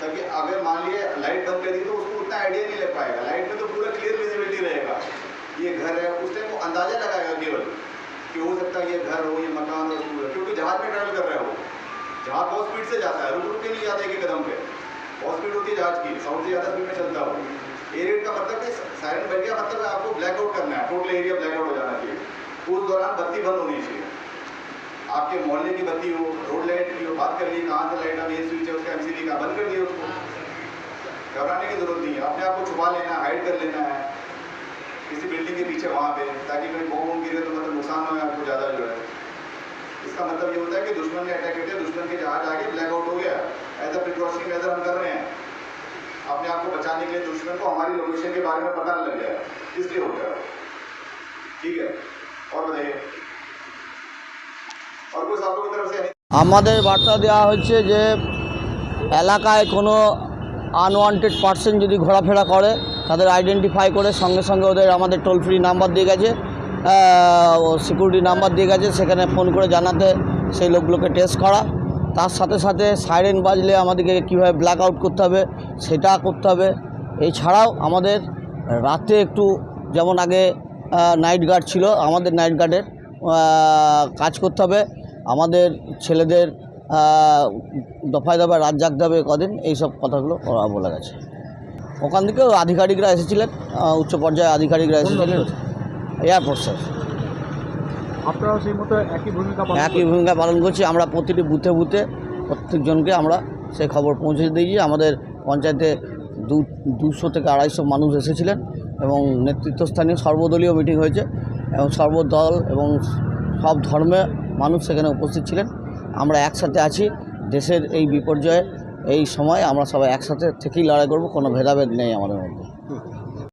ताकि अगर मान लिए लाइट बंद कर दी तो उसको उतना आइडिया नहीं ले पाएगा। लाइट में तो पूरा क्लियर विजिबिलिटी रहेगा। ये घर है, उस टाइम वो अंदाज़ा लगाएगा केवल कि हो सकता है ये घर हो, ये मकान हो स्कूल क्योंकि जहाज़ में ट्रैवल कर रहे हो जहाज़ बहुत स्पीड से जाता है रुक रुक के नहीं जाता एक कदम पे। बहुत स्पीड होती है जहाज़ की साउंड से ज़्यादा स्पीड में चलता हो। एरियर का मतलब कि सायरन बज गया मतलब आपको ब्लैकआउट करना है। टोटल एरिया ब्लैकआउट हो जाना चाहिए। उस दौरान बत्ती बंद होनी चाहिए। आपके मोहल्ले की बत्ती हो, रोड लाइट की हो, बात कर ली, कहाँ से लाइट अब ये स्विच है उसका एमसीडी का, बंद कर दिया उसको। घबराने की ज़रूरत नहीं है अपने आप को छुपा लेना हाइड कर लेना है, किसी बिल्डिंग के पीछे, वहाँ पे, ताकि कहीं बॉम्ब वॉम्ब गिरे तो मतलब नुकसान हो आपको ज़्यादा जो है। इसका मतलब ये होता है कि दुश्मन ने अटैक किया, दुश्मन के जहाज़ आगे ब्लैकआउट हो गया एज अ प्रिकॉशनरी मेजर हम कर रहे हैं। अपने आप को बचाने के लिए दुश्मन को हमारी लोकेशन के बारे में पता लग गया, इसलिए हो गया। ठीक है? और बताइए। আমাদের বার্তা দেওয়া হচ্ছে যে এলাকায় কোনো আনওয়ান্টেড পার্সন যদি ঘোরাফেরা করে, তাদের আইডেন্টিফাই করে, সঙ্গে সঙ্গে ওদের আমাদের টোল ফ্রি নাম্বার দিয়ে গেছে সিকিউরিটি নাম্বার দিয়ে গেছে, সেখানে ফোন করে জানাতে সেই লোকগুলোকে টেস্ট করা। তার সাথে সাথে সাইরেন বাজলে আমাদেরকে কীভাবে ব্ল্যাক আউট করতে হবে, সেটা করতে হবে। এছাড়াও আমাদের রাতে একটু, যেমন আগে নাইট গার্ড ছিল, আমাদের নাইট গার্ডের কাজ করতে হবে। আমাদের ছেলেদের দফায় দফায় রাত জাগতে হবে কদিন এইসব কথাগুলো ওরা বলে গেছে। ওখান থেকেও আধিকারিকরা এসেছিলেন উচ্চ পর্যায়ে আধিকারিকরা এসেছিলেন। এয়ারফোর্সের আপনারাও সেই মতো একই ভূমিকা পালন একই ভূমিকা পালন করছি। আমরা প্রতিটি বুথে বুথে প্রত্যেকজনকে আমরা সেই খবর পৌঁছে দিয়েছি। আমাদের পঞ্চায়েতে দু দুশো থেকে আড়াইশো মানুষ এসেছিলেন এবং নেতৃত্বস্থানীয় সর্বদলীয় মিটিং হয়েছে এবং সর্বদল এবং সব ধর্মে মানুষ সেখানে উপস্থিত ছিলেন। আমরা একসাথে আছি। দেশের এই বিপর্যয়ে এই সময় আমরা সবাই একসাথে থেকেই লড়াই করব। কোনো ভেদাভেদ নেই আমাদের মধ্যে।